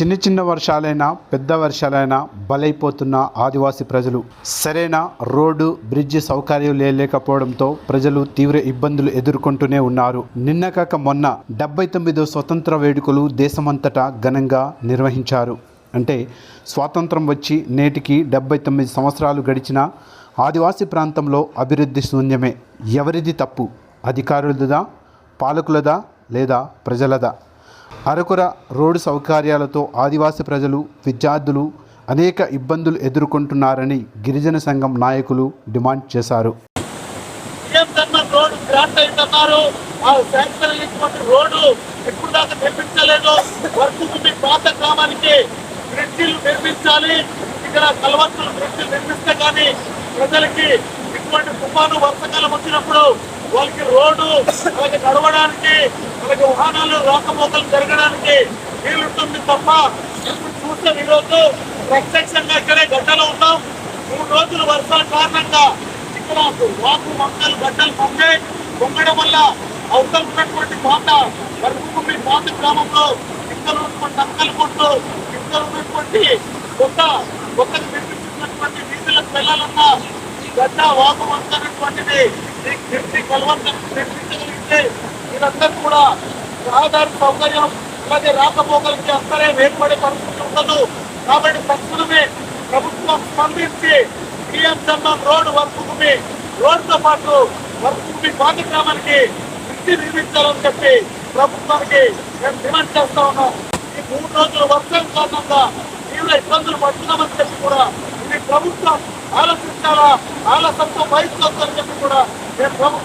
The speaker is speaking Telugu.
చిన్న చిన్న వర్షాలైనా పెద్ద వర్షాలైనా బలైపోతున్న ఆదివాసీ ప్రజలు. సరైన రోడ్డు బ్రిడ్జి సౌకర్యం లేకపోవడంతో ప్రజలు తీవ్ర ఇబ్బందులు ఎదుర్కొంటూనే ఉన్నారు. నిన్న కాక మొన్న డెబ్బై తొమ్మిదో స్వతంత్ర వేడుకలు దేశమంతటా ఘనంగా నిర్వహించారు. అంటే స్వాతంత్రం వచ్చి నేటికి డెబ్బై తొమ్మిది సంవత్సరాలు గడిచిన ఆదివాసీ ప్రాంతంలో అభివృద్ధి శూన్యమే. ఎవరిది తప్పు? అధికారులదా? పాలకులదా? లేదా ప్రజలదా? అరకుర రోడ్డు సౌకర్యాలతో ఆదివాసీ ప్రజలు విద్యార్థులు అనేక ఇబ్బందులు ఎదుర్కొంటున్నారని గిరిజన సంఘం నాయకులు డిమాండ్ చేశారు. రోడ్డు గ్రాంట్ అయిందన్నారు బ్రిడ్జిలు నిర్మించాలి. ఇక్కడ కలవత్తులు బ్రిడ్జిలు నిర్మిస్తే కానీ ప్రజలకి ఇటువంటి తుఫాను వర్షాకాలం వచ్చినప్పుడు వాళ్ళకి రోడ్డు వాళ్ళకి నడవడానికి వాళ్ళకి వాహనాలు రాకపోకలు జరగడానికి వీలుంటుంది తప్ప ఇప్పుడు చూస్తే ఈరోజు ప్రత్యక్షంగా ఇక్కడే గడ్డలో ఉన్నాం. మూడు రోజులు వర్షాల కారణంగా ఇక్కడ వాకు మొక్కలు గడ్డలు పొంగే పొంగడం వల్ల అవతల ఉన్నటువంటి పాత వరకుమి పాత గ్రామంలో ఇక్కడ ఉన్నటువంటి అక్కలు కొట్టు ఇక్కడ ఉన్నటువంటి కొత్త కొత్తగా నిర్మించినటువంటి వీధులకు వెళ్ళాలన్నా ఈ గడ్డ వాకు మొక్కటువంటిది ఈ కలవంతం నిర్మించగలిగితే కూడా రహదారి సౌకర్యం అలాగే రాకపోకలకి అక్కడే వేర్పడే పరిస్థితి ఉండదు. కాబట్టి తక్షణమే ప్రభుత్వం స్పందించి పిఎం జన్మం రోడ్డు వర్క్ రోడ్డుతో పాటు వర్క్ పాత గ్రామానికి ఇంటి నిర్మించాలని చెప్పి ప్రభుత్వానికి మేము డిమాండ్ చేస్తా ఉన్నాం. ఈ మూడు రోజుల వర్షం కారణంగా తీవ్ర ఇబ్బందులు పడుతున్నామని చెప్పి కూడా ఇది ప్రభుత్వం ఆలోచించాలా? ఆలస్యంతో వహించొద్దని చెప్పి కూడా మేము ప్రభుత్వానికి విజ్ఞప్తి చేస్తున్నాం